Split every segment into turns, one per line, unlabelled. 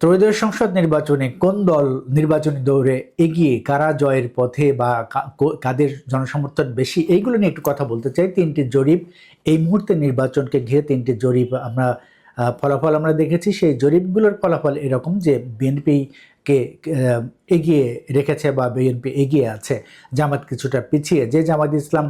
ত্রয়োদশ সংসদ নির্বাচনে কোন দল নির্বাচনী দৌড়ে এগিয়ে, কারা জয়ের পথে বা কাদের জনসমর্থন বেশি, এইগুলো নিয়ে একটু কথা বলতে চাই। তিনটি জরিপ, এই মুহূর্তে নির্বাচনকে ঘিরে তিনটি জরিপ আমরা ফলাফল আমরা দেখেছি, সেই জরিপগুলোর ফলাফল এরকম যে বিএনপিকে এগিয়ে রেখেছে বা বিএনপি এগিয়ে আছে। জামাত কিছুটা পিছিয়ে। যে জামাত ইসলাম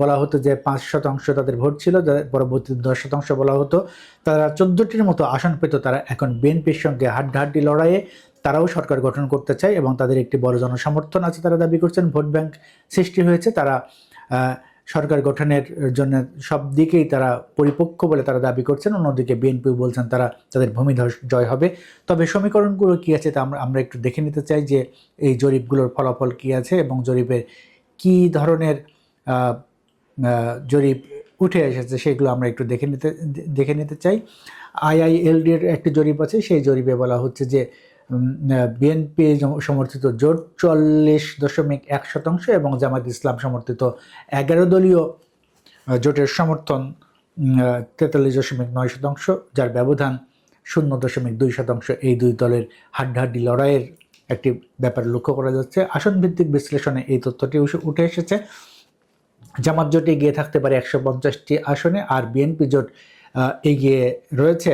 বলা হতো যে পাঁচ শতাংশ তাদের ভোট ছিল পরবর্তী দশ শতাংশ বলা হতো, তারা চোদ্দোটির মতো আসন পেত, তারা এখন বিএনপির সঙ্গে হাড্ডাহাড্ডি লড়াইয়ে তারাও সরকার গঠন করতে চায় এবং তাদের একটি বড় জনসমর্থন আছে, তারা দাবি করছেন, ভোট ব্যাংক সৃষ্টি হয়েছে, তারা সরকার গঠনের জন্য সব দিকেই তারা পরিপক্ক বলে তারা দাবি করছেন। অন্যদিকে বিএনপি বলছেন তারা তাদের ভূমিধস জয় হবে। তবে সমীকরণগুলো কী আছে তা আমরা আমরা একটু দেখে নিতে চাই যে এই জরিপগুলোর ফলাফল কী আছে এবং জরিপের কী ধরনের জরিপ উঠে এসেছে সেগুলো আমরা একটু দেখে নিতে দেখে নিতে চাই। আইআইএলডির একটি জরিপ আছে, সেই জরিপে বলা হচ্ছে যে বিএনপি সমর্থিত জোট চল্লিশ দশমিক এক শতাংশ এবং জামাত ইসলাম সমর্থিত এগারো দলীয় জোটের সমর্থন তেতাল্লিশ দশমিক নয় শতাংশ, যার ব্যবধান শূন্য দশমিক দুই শতাংশ। এই দুই দলের হাড্ডাহাড্ডি লড়াইয়ের একটি ব্যাপার লক্ষ্য করা যাচ্ছে। আসন ভিত্তিক বিশ্লেষণে এই তথ্যটি উঠে এসেছে। জামাত জোট এগিয়ে থাকতে পারে একশো পঞ্চাশটি আসনে, আর বিএনপি জোট এগিয়ে রয়েছে।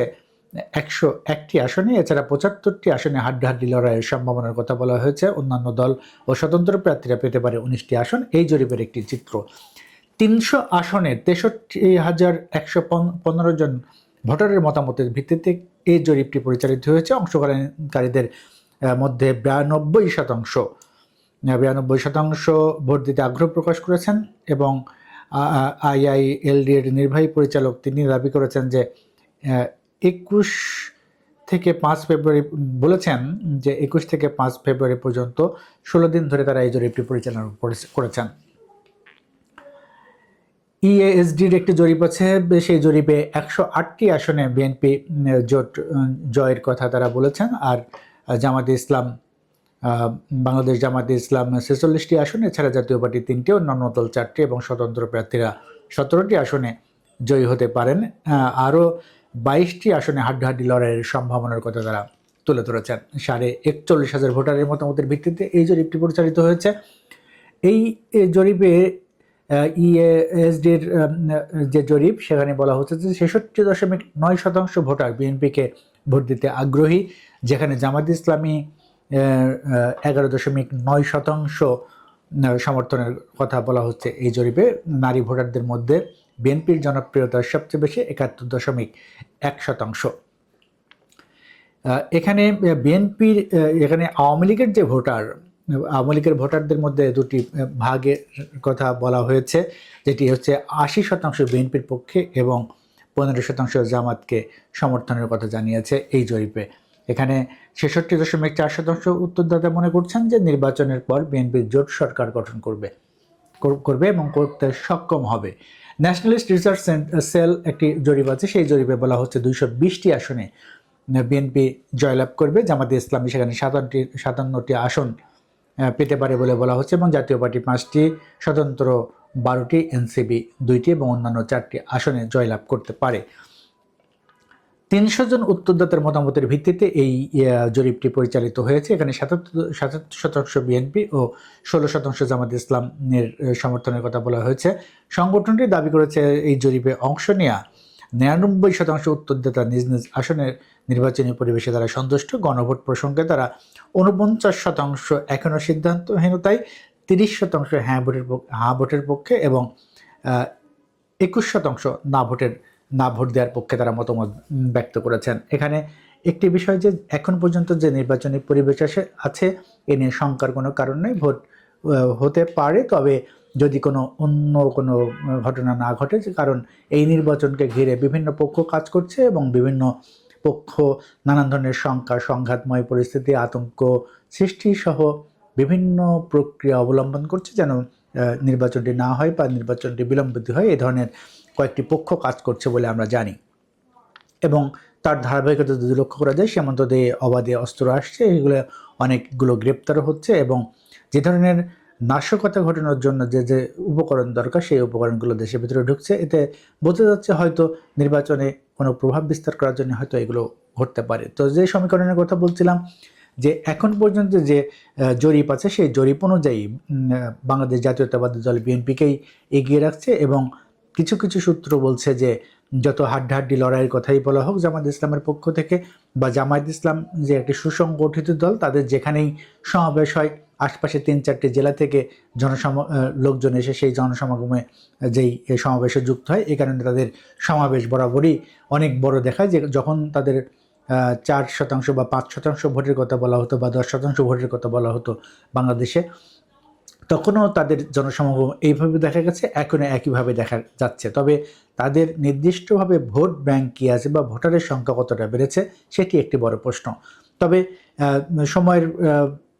একশো একটি আসনে, এছাড়া পঁচাত্তরটি আসনে হাড্ডাহাড্ডি লড়াইয়ের সম্ভাবনার কথা বলা হয়েছে। অন্যান্য দল ও স্বতন্ত্র প্রার্থীরা পেতে পারে উনিশটি আসন। এই জরিপের একটি চিত্র। তিনশো আসনে তেষট্টি হাজার একশো পনেরো জন ভোটারের মতামতের ভিত্তিতে এই জরিপটি পরিচালিত হয়েছে। অংশগ্রহণকারীদের মধ্যে বিরানব্বই শতাংশ বিরানব্বই শতাংশ ভোট দিতে আগ্রহ প্রকাশ করেছেন এবং আইআইএলডি এর নির্বাহী পরিচালক তিনি দাবি করেছেন যে একুশ থেকে পাঁচ ফেব্রুয়ারি বলেছেন যে একুশ থেকে পাঁচ ফেব্রুয়ারি পর্যন্ত ষোলো দিন ধরে তারা এই জরিপটি পরিচালনা করেছে- করেছেন। ইএএসডির একটি জরিপ আছে, সেই জরিপে একশো আটটি আসনে বিএনপি জোট জয়ের কথা তারা বলেছেন। আর জামাতে ইসলাম বাংলাদেশ জামাতে ইসলাম ছেচল্লিশটি আসনে, এছাড়া জাতীয় পার্টি তিনটি, অন্যান্য দল চারটি এবং স্বতন্ত্র প্রার্থীরা সতেরোটি আসনে জয়ী হতে পারেন। আরও বাইশটি আসনে হাড্ডাহাড্ডি লড়াইয়ের সম্ভাবনার কথা তারা তুলে ধরেছেন। সাড়ে একচল্লিশ হাজার ভোটারের মতামতের ভিত্তিতে এই জরিপটি পরিচালিত হয়েছে। এই জরিপে ইএসডির যে জরিপ, সেখানে বলা হচ্ছে যে ছেষট্টি দশমিক নয় শতাংশ ভোটার বিএনপিকে ভোট দিতে আগ্রহী, যেখানে জামাত ইসলামী এগারো দশমিক নয় শতাংশ সমর্থনের কথা বলা হচ্ছে। এই জরিপে নারী ভোটারদের মধ্যে বিএনপির জনপ্রিয়তা সবচেয়ে বেশি একাত্তর দশমিক এক শতাংশ। এখানে বিএনপির এখানে আওয়ামী লীগের যে ভোটার, আওয়ামী লীগের ভোটারদের মধ্যে দুটি ভাগের কথা বলা হয়েছে, যেটি হচ্ছে আশি শতাংশ বিএনপির পক্ষে এবং পনেরো শতাংশ জামাতকে সমর্থনের কথা জানিয়েছে এই জরিপে। এখানে ছেষট্টি দশমিক চার শতাংশ উত্তরদাতা মনে করছেন যে নির্বাচনের পর বিএনপি জোট সরকার গঠন করবে। কর- করবে এবং করতে সক্ষম হবে। ন্যাশনালিস্ট রিসার্চ সেল একটি জরিপ আছে। সেই জরিপে বলা হচ্ছে দুইশো বিশটি আসনে বিএনপি জয়লাভ করবে, জামাতে ইসলামী সেখানে সাতান্নটি সাতান্নটি আসন পেতে পারে বলে বলা হচ্ছে এবং জাতীয় পার্টি পাঁচটি, স্বতন্ত্র বারোটি এনসিবি দুইটি এবং অন্যান্য চারটি আসনে জয়লাভ করতে পারে। তিনশো জন উত্তরদাতার মতামতের ভিত্তিতে এই জরিপটি পরিচালিত হয়েছে। এখানে সাতাত্তর সাতাত্তর শতাংশ বিএনপি ও ষোলো শতাংশ জামাত ইসলামের সমর্থনের কথা বলা হয়েছে। সংগঠনটি দাবি করেছে এই জরিপে অংশ নেওয়া নিরানব্বই শতাংশ উত্তরদাতা নিজ নিজ আসনের নির্বাচনী পরিবেশে তারা সন্তুষ্ট। গণভোট প্রসঙ্গে তারা উনপঞ্চাশ শতাংশ এখনও সিদ্ধান্তহীনতায়, তিরিশ শতাংশ হ্যাঁ ভোটের হ্যাঁ ভোটের পক্ষে এবং একুশ শতাংশ না ভোটের না ভোট দেওয়ার পক্ষে তারা মতামত ব্যক্ত করেছেন। এখানে একটি বিষয় যে এখন পর্যন্ত যে নির্বাচনী পরিবেশ আছে, এ নিয়ে শঙ্কার কোনো কারণ নেই। ভোট হতে পারে, তবে যদি কোনো অন্য কোনো ঘটনা না ঘটে কারণ এই নির্বাচনকে ঘিরে বিভিন্ন পক্ষ কাজ করছে এবং বিভিন্ন পক্ষ নানান ধরনের শঙ্কা, সংঘাতময় পরিস্থিতি, আতঙ্ক সৃষ্টি সহ বিভিন্ন প্রক্রিয়া অবলম্বন করছে যেন নির্বাচনটি না হয় বা নির্বাচনটি বিলম্বিত হয়। এ ধরনের কয়েকটি পক্ষ কাজ করছে বলে আমরা জানি। এবং তার ধারাবাহিকতা যদি লক্ষ্য করা যায়, সীমান্ত দিয়ে অবাধে অস্ত্র আসছে, এগুলো অনেকগুলো গ্রেপ্তার হচ্ছে এবং যে ধরনের নাশকতা ঘটানোর জন্য যে যে উপকরণ দরকার, সেই উপকরণগুলো দেশের ভিতরে ঢুকছে। এতে বোঝা যাচ্ছে হয়তো নির্বাচনে কোনো প্রভাব বিস্তার করার জন্য হয়তো এগুলো ঘটতে পারে। তো যে সমীকরণের কথা বলছিলাম, যে এখন পর্যন্ত যে জরিপ আছে, সেই জরিপ অনুযায়ী বাংলাদেশ জাতীয়তাবাদী দল বিএনপিকেই এগিয়ে রাখছে এবং কিছু কিছু সূত্র বলছে যে যত হাড্ডাহাড্ডি লড়াইয়ের কথাই বলা হোক, জামাত ইসলামের পক্ষ থেকে বা জামায়াত ইসলাম যে একটি সুসংগঠিত দল, তাদের যেখানেই সমাবেশ হয়, আশপাশে তিন চারটি জেলা থেকে জনসম লোকজন এসে সেই জনসমাগমে যেই সমাবেশে যুক্ত হয় এই কারণে তাদের সমাবেশ বরাবরই অনেক বড় দেখায়, যে যখন তাদের চার শতাংশ বা পাঁচ শতাংশ ভোটের কথা বলা হতো বা দশ শতাংশ ভোটের কথা বলা হতো বাংলাদেশে তখনও তাদের জনসমাগম এইভাবে দেখা গেছে, এখনও একইভাবে দেখা যাচ্ছে। তবে তাদের নির্দিষ্টভাবে ভোট ব্যাংক কী আছে বা ভোটারের সংখ্যা কতটা বেড়েছে, সেটি একটি বড় প্রশ্ন। তবে সময়ের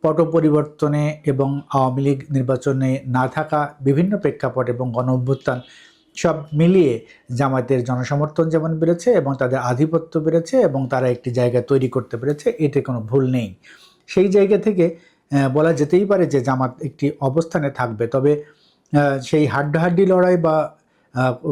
পট পরিবর্তনে এবং আওয়ামী লীগ নির্বাচনে না থাকা বিভিন্ন প্রেক্ষাপট এবং গণ অভ্যুত্থান সব মিলিয়ে জামায়াতের জনসমর্থন যেমন বেড়েছে এবং তাদের আধিপত্য বেড়েছে এবং তারা একটি জায়গা তৈরি করতে পেরেছে, এতে কোনো ভুল নেই। সেই জায়গা থেকে বলা যেতেই পারে যে জামাত একটি অবস্থানে থাকবে। তবে সেই হাড্ডাহাড্ডি লড়াই বা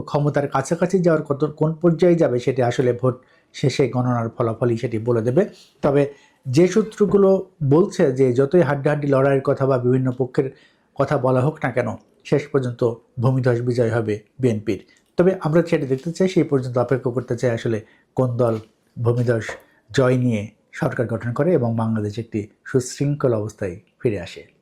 ক্ষমতার কাছাকাছি যাওয়ার কত, কোন পর্যায়ে যাবে সেটি আসলে ভোট শেষে গণনার ফলাফলই সেটি বলে দেবে। তবে যে সূত্রগুলো বলছে যে যতই হাড্ডাহাড্ডি লড়াইয়ের কথা বা বিভিন্ন পক্ষের কথা বলা হোক না কেন, শেষ পর্যন্ত ভূমিধস বিজয় হবে বিএনপির। তবে আমরা সেটি দেখতে চাই সেই পর্যন্ত অপেক্ষা করতে চাই আসলে কোন দল ভূমিধস জয় নিয়ে সরকার গঠন করে এবং বাংলাদেশ একটি সুশৃঙ্খল অবস্থায় ফিরে আসে।